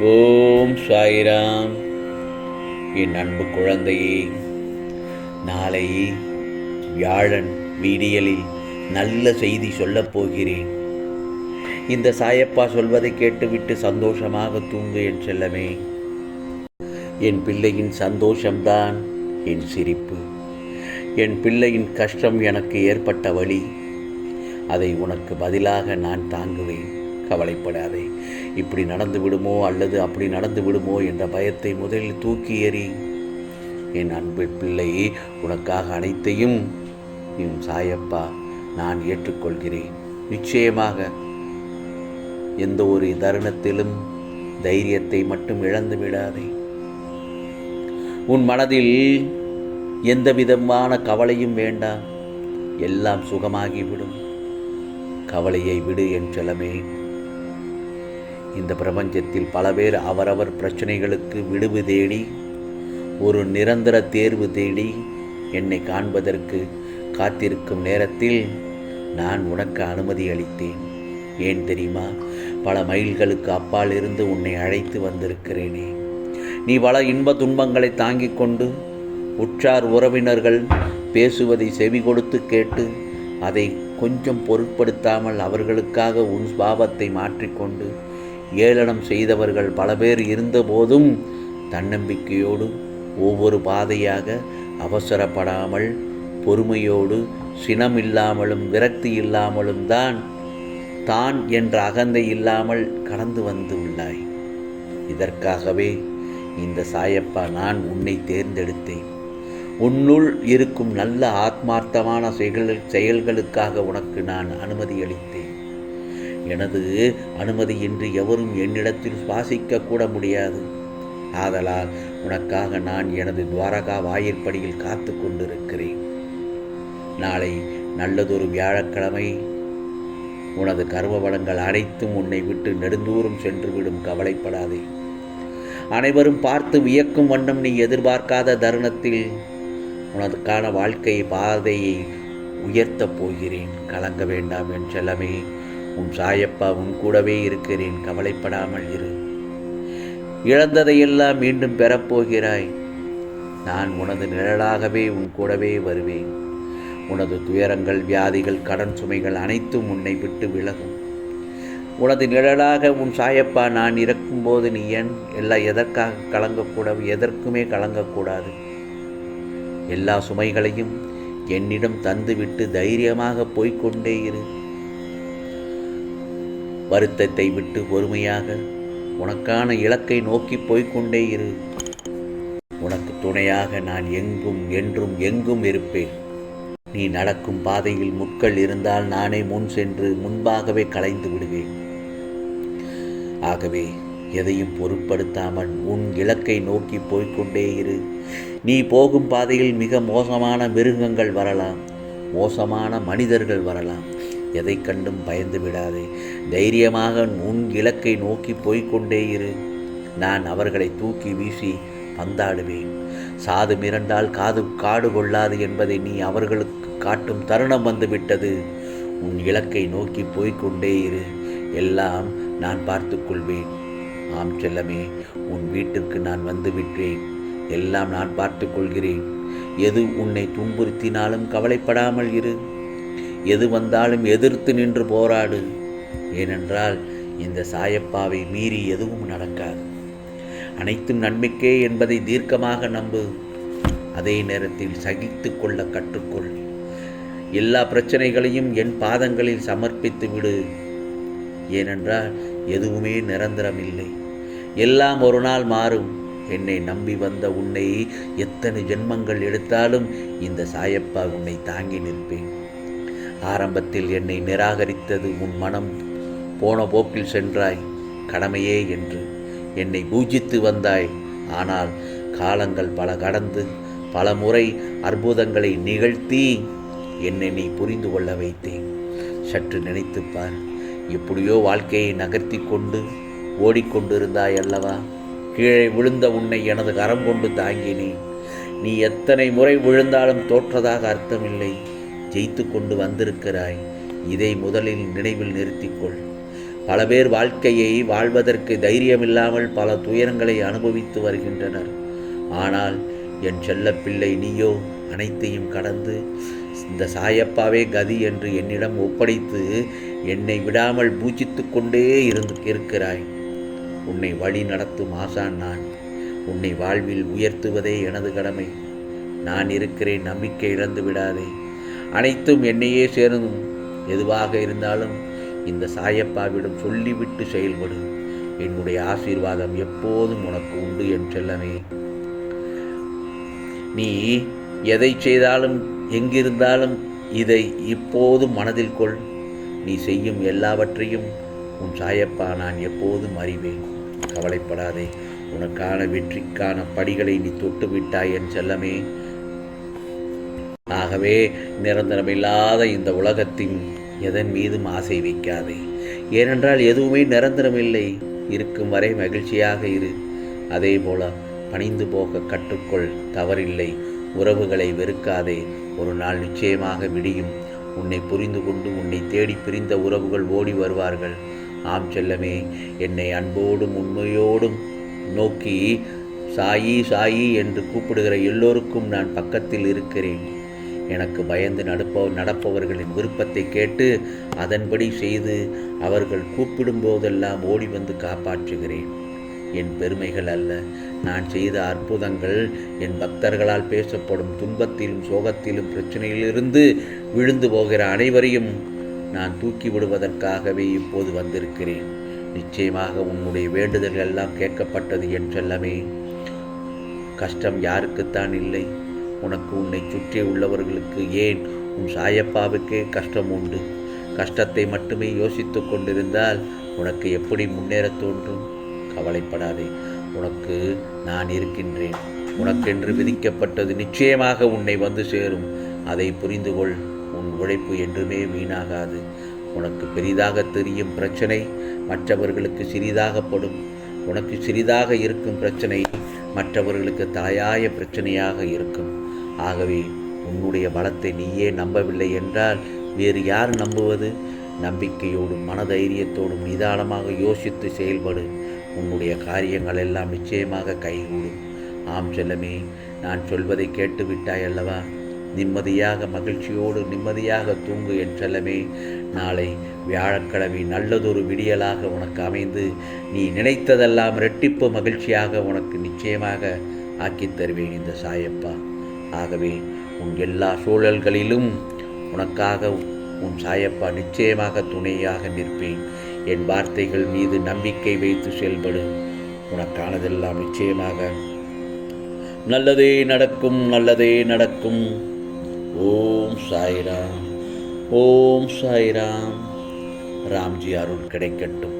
ஓம் சாய்ராம். என் அன்பு குழந்தையே நாளை வியாழன் வீடியலில் நல்ல செய்தி சொல்லப் போகிறேன். இந்த சாயப்பா சொல்வதை கேட்டுவிட்டு சந்தோஷமாக தூங்கு என் செல்லமே. என் பிள்ளையின் சந்தோஷம்தான் என் சிரிப்பு. என் பிள்ளையின் கஷ்டம் எனக்கு ஏற்பட்ட வழி. அதை உனக்கு பதிலாக நான் தாங்குவேன். கவலைப்படாதே. இப்படி நடந்து விடுமோ அல்லது அப்படி நடந்து விடுமோ என்ற பயத்தை முதலில் தூக்கி எறி என் அன்பு பிள்ளை உனக்காக அனைத்தையும் என் சாயப்பா நான் ஏற்றுக்கொள்கிறேன். நிச்சயமாக எந்த ஒரு தருணத்திலும் தைரியத்தை மட்டும் இழந்து விடாதே. உன் மனதில் எந்த விதமான கவலையும் வேண்டாம். எல்லாம் சுகமாகிவிடும். கவலையை விடு என் செலமே இந்த பிரபஞ்சத்தில் பல பேர் அவரவர் பிரச்சனைகளுக்கு விடுவு தேடி ஒரு நிரந்தர தேர்வு தேடி என்னை காண்பதற்கு காத்திருக்கும் நேரத்தில் நான் உனக்கு அனுமதி அளித்தேன். ஏன் தெரியுமா? பல மைல்களுக்கு அப்பால் இருந்து உன்னை அழைத்து வந்திருக்கிறேனே. நீ பல இன்ப துன்பங்களை தாங்கிக் கொண்டு உற்றார் உறவினர்கள் பேசுவதை செவி கொடுத்து கேட்டு அதை கொஞ்சம் பொருட்படுத்தாமல் அவர்களுக்காக உன் பாவத்தை மாற்றிக்கொண்டு ஏளனம் செய்தவர்கள் பல பேர் இருந்தபோதும் தன்னம்பிக்கையோடு ஒவ்வொரு பாதையாக அவசரப்படாமல் பொறுமையோடு சினமில்லாமலும் விரக்தி இல்லாமலும் தான் தான் என்ற அகந்தை இல்லாமல் கடந்து வந்து உள்ளாய். இதற்காகவே இந்த சாயப்பா நான் உன்னை தேர்ந்தெடுத்தேன். உன்னுள் இருக்கும் நல்ல ஆத்மார்த்தமான செயல் செயல்களுக்காக உனக்கு நான் அனுமதி அளித்தேன். எனது அனுமதியின்றி எவரும் என்னிடத்தில் சுவாசிக்க கூட முடியாது. ஆதலால் உனக்காக நான் எனது துவாரகா வாயிற்படியில் காத்து கொண்டிருக்கிறேன். நாளை நல்லதொரு வியாழக்கிழமை. உனது கருவ வளங்கள் அனைத்தும் உன்னை விட்டு நெடுந்தூரம் சென்றுவிடும் கவலைப்படாதே. அனைவரும் பார்த்து வியக்கும் வண்ணம் நீ எதிர்பார்க்காத தருணத்தில் உனதுக்கான வாழ்க்கை பாதையை உயர்த்தப் போகிறேன். கலங்க வேண்டாம் என் செல்லமே. உன் சாயப்பா உன் கூடவே இருக்கிறேன் கவலைப்படாமல் இரு. இழந்ததையெல்லாம் மீண்டும் பெறப்போகிறாய். நான் உனது நிழலாகவே உன் கூடவே வருவேன். உனது துயரங்கள் வியாதிகள் கடன் சுமைகள் அனைத்தும் உன்னை விட்டு விலகும். உனது நிழலாக உன் சாயப்பா நான் இருக்கும்போது நீ ஏன் எல்லாம் எதற்காக கலங்கக்கூடாது எதற்குமே கலங்கக்கூடாது? எல்லா சுமைகளையும் என்னிடம் தந்துவிட்டு தைரியமாக போய்க்கொண்டே இரு. வருத்தத்தை விட்டு பொறுமையாக உனக்கான இலக்கை நோக்கி போய்க்கொண்டே இரு. உனக்கு துணையாக நான் எங்கும் என்றும் எங்கும் இருப்பேன். நீ நடக்கும் பாதையில் முட்கள் இருந்தால் நானே முன் சென்று முன்பாகவே கலைந்து விடுவேன். ஆகவே எதையும் பொருட்படுத்தாமல் உன் இலக்கை நோக்கி போய்க்கொண்டே இரு. நீ போகும் பாதையில் மிக மோசமான மிருகங்கள் வரலாம் மோசமான மனிதர்கள் வரலாம். எதை கண்டும் பயந்து விடாதே. தைரியமாக உன் இலக்கை நோக்கி போய்க்கொண்டே இரு. நான் அவர்களை தூக்கி வீசி பந்தாடுவேன். சாது மிரண்டால் காது காடு கொள்ளாது என்பதை நீ அவர்களுக்கு காட்டும் தருணம் வந்துவிட்டது. உன் இலக்கை நோக்கி போய்க்கொண்டே இரு. எல்லாம் நான் பார்த்துக்கொள்வேன். ஆம் செல்லமே உன் வீட்டிற்கு நான் வந்து விட்டேன் எல்லாம் நான் பார்த்துக்கொள்கிறேன். எது உன்னை துன்புறுத்தினாலும் கவலைப்படாமல் இரு. எது வந்தாலும் எதிர்த்து நின்று போராடு. ஏனென்றால் இந்த சாயப்பாவை மீறி எதுவும் நடக்காது. அனைத்தும் நன்மைக்கே என்பதை தீர்க்கமாக நம்பு. அதே நேரத்தில் சகித்து கொள்ள கற்றுக்கொள். எல்லா பிரச்சனைகளையும் என் பாதங்களில் சமர்ப்பித்து விடு. ஏனென்றால் எதுவுமே நிரந்தரமில்லை. எல்லாம் ஒரு நாள் மாறும். என்னை நம்பி வந்த உன்னை எத்தனை ஜென்மங்கள் எடுத்தாலும் இந்த சாயப்பா உன்னை தாங்கி நிற்பேன். ஆரம்பத்தில் என்னை நிராகரித்தது உன் மனம். போன போக்கில் சென்றாய் கடமையே என்று. என்னை பூஜித்து வந்தாய் ஆனால் காலங்கள் பல கடந்து பல முறை அற்புதங்களை நிகழ்த்தி என்னை நீ புரிந்து கொள்ள வைத்தேன். சற்று நினைத்துப்பார் எப்படியோ வாழ்க்கையை நகர்த்தி கொண்டு ஓடிக்கொண்டிருந்தாய் அல்லவா? கீழே விழுந்த உன்னை எனது கரம் கொண்டு தாங்கினேன். நீ எத்தனை முறை விழுந்தாலும் தோற்றதாக அர்த்தமில்லை. ஜெயித்து கொண்டு வந்திருக்கிறாய். இதை முதலில் நினைவில் நிறுத்திக்கொள். பல பேர் வாழ்க்கையை வாழ்வதற்கு தைரியமில்லாமல் பல துயரங்களை அனுபவித்து வருகின்றனர். ஆனால் என் செல்லப்பிள்ளை நீயோ அனைத்தையும் கடந்து இந்த சாயப்பாவே கதி என்று என்னிடம் ஒப்படைத்து என்னை விடாமல் பூஜித்து கொண்டே இருந்து இருக்கிறாய். உன்னை வழி நடத்தும் ஆசான் நான். உன்னை வாழ்வில் உயர்த்துவதே எனது கடமை. நான் இருக்கிறேன் நம்பிக்கை இழந்து விடாதே. அனைத்தும் என்னையே சேரும் எதுவாக இருந்தாலும் இந்த சாயப்பாவிடம் சொல்லிவிட்டு செயல்படு. என்னுடைய ஆசீர்வாதம் எப்போதும் உனக்கு உண்டு என் செல்லமே. நீ எதை செய்தாலும் எங்கிருந்தாலும் இதை இப்போதும் மனதில் கொள். நீ செய்யும் எல்லாவற்றையும் உன் சாயப்பா நான் எப்போதும் அறிவேன். கவலைப்படாதே. உனக்கான வெற்றிக்கான படிகளை நீ தொட்டு விட்டாய் என் செல்லமே. ஆகவே நிரந்தரமில்லாத இந்த உலகத்தின் எதன் மீதும் ஆசை வைக்காதே. ஏனென்றால் எதுவுமே நிரந்தரமில்லை. இருக்கும் வரை மகிழ்ச்சியாக இரு. அதே போல பணிந்து போக கற்றுக்கொள். தவறில்லை. உறவுகளை வெறுக்காதே. ஒரு நாள் நிச்சயமாக விடியும். உன்னை புரிந்து கொண்டு உன்னை தேடி பிரிந்த உறவுகள் ஓடி வருவார்கள். ஆம் செல்லமே. என்னை அன்போடும் உண்மையோடும் நோக்கி சாயி சாயி என்று கூப்பிடுகிற எல்லோருக்கும் நான் பக்கத்தில் இருக்கிறேன். எனக்கு பயந்து நடப்ப நடப்பவர்களின் விருப்பத்தை கேட்டு அதன்படி செய்து அவர்கள் கூப்பிடும் போதெல்லாம் ஓடி வந்து காப்பாற்றுகிறேன். என் பெருமைகள் அல்ல. நான் செய்த அற்புதங்கள் என் பக்தர்களால் பேசப்படும் துன்பத்திலும் சோகத்திலும் பிரச்சனையிலிருந்து விழுந்து போகிற அனைவரையும் நான் தூக்கி விடுவதற்காகவே இப்போது வந்திருக்கிறேன். நிச்சயமாக உன்னுடைய வேண்டுதல்கள் எல்லாம் கேட்கப்பட்டது என் செல்லமே கஷ்டம் யாருக்குத்தான் இல்லை. உனக்கு உன்னை சுற்றி உள்ளவர்களுக்கு ஏன் உன் சாயப்பாவுக்கே கஷ்டம் உண்டு? கஷ்டத்தை மட்டுமே யோசித்து கொண்டிருந்தால் உனக்கு எப்படி முன்னேற தோன்றும்? கவலைப்படாதே உனக்கு நான் இருக்கின்றேன். உனக்கென்று விதிக்கப்பட்டது நிச்சயமாக உன்னை வந்து சேரும். அதை புரிந்து கொள் உன் உழைப்பு என்றுமே வீணாகாது. உனக்கு பெரிதாக தெரியும் பிரச்சனை மற்றவர்களுக்கு சிறிதாகப்படும் உனக்கு சிறிதாக இருக்கும் பிரச்சனை மற்றவர்களுக்கு தாயாய பிரச்சனையாக இருக்கும். ஆகவே உன்னுடைய பலத்தை நீயே நம்பவில்லை என்றால் வேறு யார் நம்புவது? நம்பிக்கையோடும் மனதைரியத்தோடும் நிதானமாக யோசித்து செயல்படு. உன்னுடைய காரியங்கள் எல்லாம் நிச்சயமாக கைகூடும். ஆம் செல்லமே நான் சொல்வதை கேட்டு விட்டாய் அல்லவா நிம்மதியாக மகிழ்ச்சியோடு நிம்மதியாக தூங்கு என் செல்லமே. நாளை வியாழக்கிழமை நல்லதொரு விடியலாக உனக்கு அமைந்து நீ நினைத்ததெல்லாம் ரெட்டிப்பு மகிழ்ச்சியாக உனக்கு நிச்சயமாக ஆக்கித் தருவேன் இந்த சாயப்பா. ஆகவே உன் எல்லா சூழல்களிலும் உனக்காக உன் சாயப்பா நிச்சயமாக துணையாக நிற்பேன். என் வார்த்தைகள் மீது நம்பிக்கை வைத்து செயல்படு. உனக்கானதெல்லாம் நிச்சயமாக நல்லதே நடக்கும் நல்லதே நடக்கும். ஓம் சாய்ராம் ஓம் சாய்ராம். ராம்ஜி அருள் கிடைக்கட்டும்.